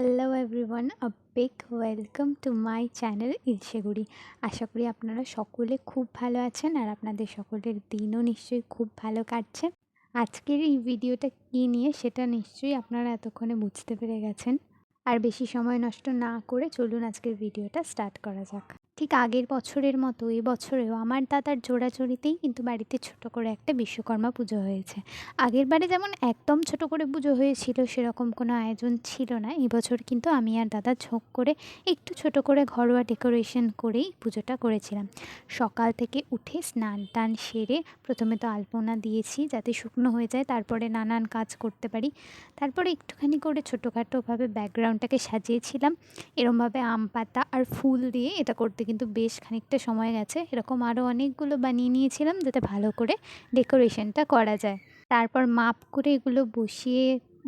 Hello everyone a big welcome to my channel Ilsheguri আশা করি আপনারা সকলে খুব ভালো আছেন আর আপনাদের সকলের দিনও নিশ্চয়ই খুব ভালো কাটছে। আজকের এই ভিডিওটা কী নিয়ে সেটা নিশ্চয়ই আপনারা এতক্ষণে বুঝতে পেরে গেছেন। আর বেশি সময় নষ্ট না করে চলুন আজকের ভিডিওটা স্টার্ট করা যাক। ঠিক আগের বছরের মতো, এই বছরেও আমার দাদার জোড়াজড়িতেই কিন্তু বাড়িতে ছোট করে একটা বিশ্বকর্মা পুজো হয়েছে। আগের বারে যেমন একদম ছোট করে পুজো হয়েছিল, সেরকম কোনো আয়োজন ছিল না। এবছর কিন্তু আমি আর দাদা ঝোঁক করে একটু ছোট করে ঘরোয়া ডেকোরেশন করেই পুজোটা করেছিলাম। সকাল থেকে উঠে স্নান টান সেরে প্রথমে তো আলপনা দিয়েছি যাতে শুকনো হয়ে যায়, তারপরে নানান কাজ করতে পারি। তারপরে একটুখানি করে ছোটোখাটোভাবে ব্যাকগ্রাউন্ডটাকে সাজিয়েছিলাম। এরমভাবে আম পাতা আর ফুল দিয়ে এটা করতে কিন্তু বেশ খানিকটা সময় গেছে। এরকম আরও অনেকগুলো বানিয়ে নিয়েছিলাম যাতে ভালো করে ডেকোরেশনটা করা যায়। তারপর মাপ করে এগুলো বসিয়ে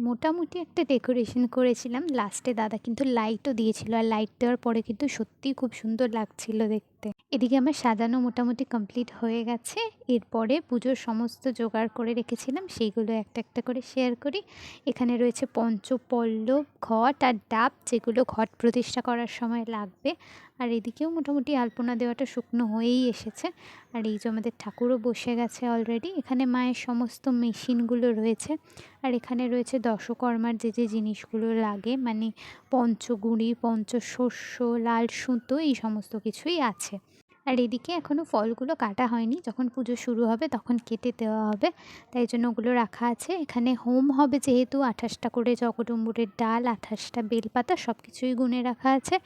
মোটামুটি একটা ডেকোরেশন করেছিলাম। লাস্টে দাদা কিন্তু লাইটও দিয়েছিল আর লাইট দেওয়ার পরে কিন্তু সত্যিই খুব সুন্দর লাগছিল দেখতে। এদিকে আমার সাজানো মোটামুটি কমপ্লিট হয়ে গেছে। এরপরে পুজোর সমস্ত জোগাড় করে রেখেছিলাম। সেইগুলো একটা একটা করে শেয়ার করি। এখানে রয়েছে পঞ্চপল্লব ঘট আর ডাব যেগুলো ঘট প্রতিষ্ঠা করার সময় লাগবে। আর এদিকেও মোটামুটি আলপনা দেওয়াটা শুকনো হয়েই এসেছে। আর এই যে আমাদের ঠাকুরও বসে গেছে অলরেডি এখানে মায়ের সমস্ত মেশিনগুলো রয়েছে। আর এখানে রয়েছে দশকর্মার যে যে জিনিসগুলো লাগে মানে পঞ্চগুড়ি, পঞ্চশস্য, লাল সুতো, এই সমস্ত কিছুই আছে। আর এদিকে এখনও ফলগুলো কাটা হয়নি। যখন পুজো শুরু হবে তখন কেটে দেওয়া হবে। তাই জন্য ওগুলো রাখা আছে। এখানে হোম হবে যেহেতু, আঠাশটা করে জগডম্বুরের ডাল, আঠাশটা বেলপাতা সব কিছুই গুনে রাখা আছে।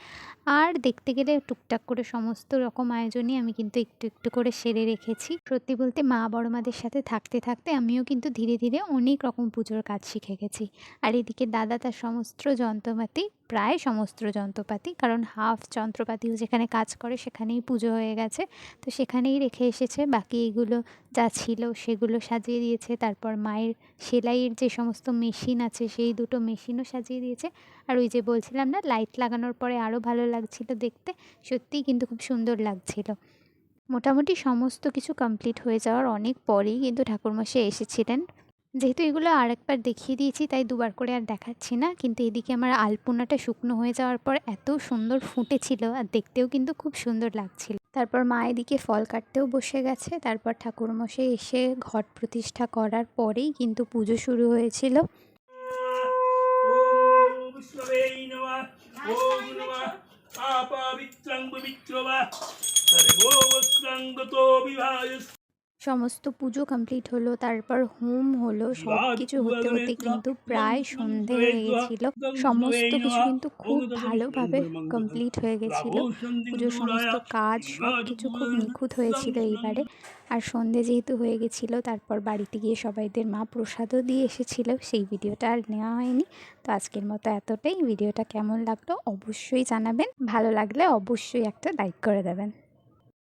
আর দেখতে গেলে টুকটাক করে সমস্ত রকম আয়োজনই আমি কিন্তু একটু একটু করে সেরে রেখেছি। সত্যি বলতে মা বড় মাদের সাথে থাকতে থাকতে আমিও কিন্তু ধীরে ধীরে অনেক রকম পুজোর কাজ শিখে গেছি। আর এদিকে দাদা তার সমস্ত যন্ত্রপাতি প্রায় সমস্ত যন্ত্রপাতি, কারণ হাফ যন্ত্রপাতিও যেখানে কাজ করে সেখানেই পুজো হয়ে গেছে। তো সেখানেই রেখে এসেছে। বাকি এগুলো যা ছিল সেগুলো সাজিয়ে দিয়েছে। তারপর মায়ের সেলাইয়ের যে সমস্ত মেশিন আছে, সেই দুটো মেশিনও সাজিয়ে দিয়েছে। আর ওই যে বলছিলাম না, লাইট লাগানোর পরে আরও ভালো লাগছিল দেখতে। সত্যিই কিন্তু খুব সুন্দর লাগছিল। মোটামুটি সমস্ত কিছু কমপ্লিট হয়ে যাওয়ার অনেক পরেই কিন্তু ঠাকুরমশাই এসেছিলেন। যেহেতু এগুলো আরেকবার দেখিয়ে দিয়েছি, তাই দুবার করে আর দেখাচ্ছি না। কিন্তু এদিকে আমার আলপনাটা শুকনো হয়ে যাওয়ার পর এত সুন্দর ফুটেছিল আর দেখতেও কিন্তু খুব সুন্দর লাগছিল। তারপর মা এদিকে ফল কাটতেও বসে গেছে। তারপর ঠাকুরমশাই এসে ঘট প্রতিষ্ঠা করার পরেই কিন্তু পুজো শুরু হয়েছিল। ॐ সমস্ত পুজো কমপ্লিট হলো তারপর হোম হলো সব কিছু হতে হতে কিন্তু প্রায় সন্ধে হয়ে গেছিল। সমস্ত কিছু কিন্তু খুব ভালোভাবে কমপ্লিট হয়ে গেছিল। পুজোর সমস্ত কাজ সব কিছু খুব নিখুঁত হয়েছিল এইবারে। আর সন্ধে যেহেতু হয়ে গেছিল তারপর বাড়িতে গিয়ে সবাইদের মা প্রসাদও দিয়ে এসেছিল। সেই ভিডিওটা আর নেওয়া হয়নি। তো আজকের মতো এতটাই। ভিডিওটা কেমন লাগল অবশ্যই জানাবেন। ভালো লাগলে অবশ্যই একটা লাইক করে দেবেন।